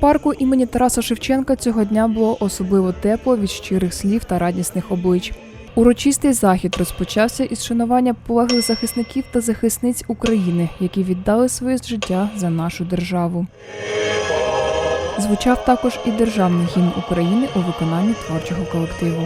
парку імені Тараса Шевченка цього дня було особливо тепло від щирих слів та радісних облич. Урочистий захід розпочався із шанування полеглих захисників та захисниць України, які віддали своє життя за нашу державу. Звучав також і державний гімн України у виконанні творчого колективу.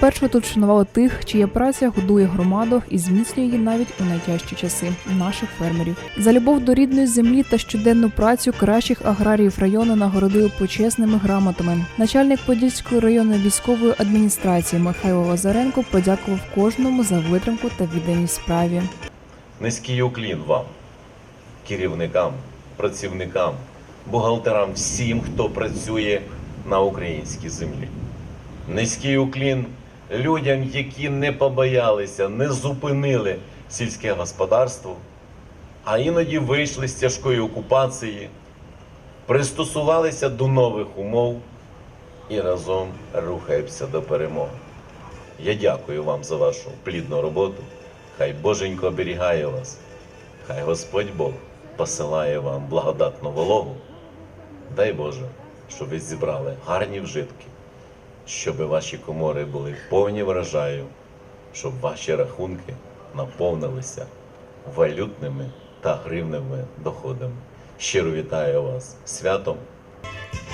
Спершу тут шанували тих, чия праця годує громаду і зміцнює її навіть у найтяжчі часи наших фермерів. За любов до рідної землі та щоденну працю кращих аграріїв району нагородили почесними грамотами. Начальник Подільської районної військової адміністрації Михайло Лазаренко подякував кожному за витримку та відданість справі. Низький уклін вам, керівникам, працівникам, бухгалтерам, всім, хто працює на українській землі. Низький уклін людям, які не побоялися, не зупинили сільське господарство, а іноді вийшли з тяжкої окупації, пристосувалися до нових умов і разом рухаємося до перемоги. Я дякую вам за вашу плідну роботу. Хай Боженько оберігає вас, хай Господь Бог посилає вам благодатну вологу. Дай Боже, щоб ви зібрали гарні вжитки, щоб ваші комори були повні врожаю, щоб ваші рахунки наповнилися валютними та гривневими доходами. Щиро вітаю вас святом!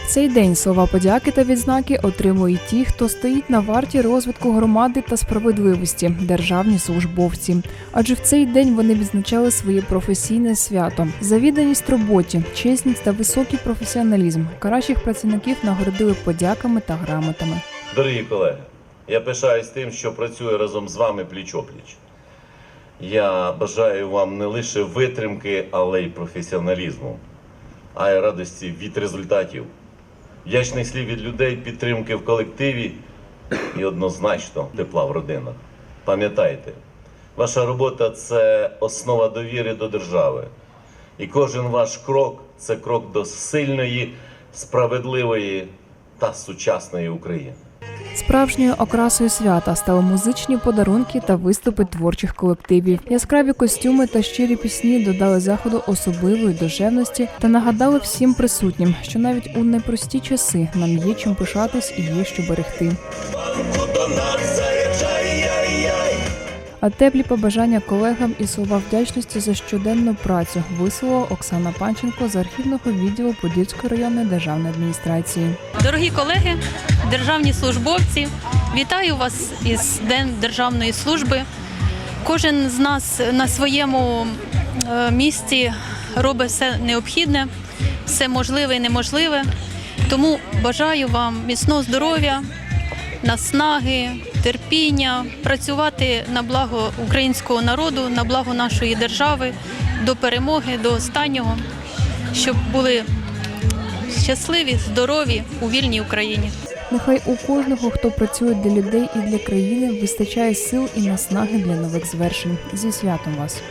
Цей день слова подяки та відзнаки отримують ті, хто стоїть на варті розвитку громади та справедливості державні службовці. Адже в цей день вони відзначали своє професійне свято. За відданість роботі, чесність та високий професіоналізм кращих працівників нагородили подяками та грамотами. Дорогі колеги, я пишаюсь тим, що працюю разом з вами пліч-опліч. Я бажаю вам не лише витримки, але й професіоналізму, а й радості від результатів, вдячних слів від людей, підтримки в колективі і однозначно тепла в родинах. Пам'ятайте, ваша робота це основа довіри до держави. І кожен ваш крок це крок до сильної, справедливої та сучасної України. Справжньою окрасою свята стали музичні подарунки та виступи творчих колективів. Яскраві костюми та щирі пісні додали заходу особливої душевності та нагадали всім присутнім, що навіть у непрості часи нам є чим пишатись і є що берегти. А теплі побажання колегам і слова вдячності за щоденну працю висловила Оксана Панченко з архівного відділу Подільської районної державної адміністрації. Дорогі колеги, державні службовці, вітаю вас із Днем Державної служби. Кожен з нас на своєму е, місці робить все необхідне, все можливе і неможливе. Тому бажаю вам міцного здоров'я, наснаги, терпіння, працювати на благо українського народу, на благо нашої держави, до перемоги, до останнього, щоб були щасливі, здорові у вільній Україні. Нехай у кожного, хто працює для людей і для країни, вистачає сил і наснаги для нових звершень. Зі святом вас!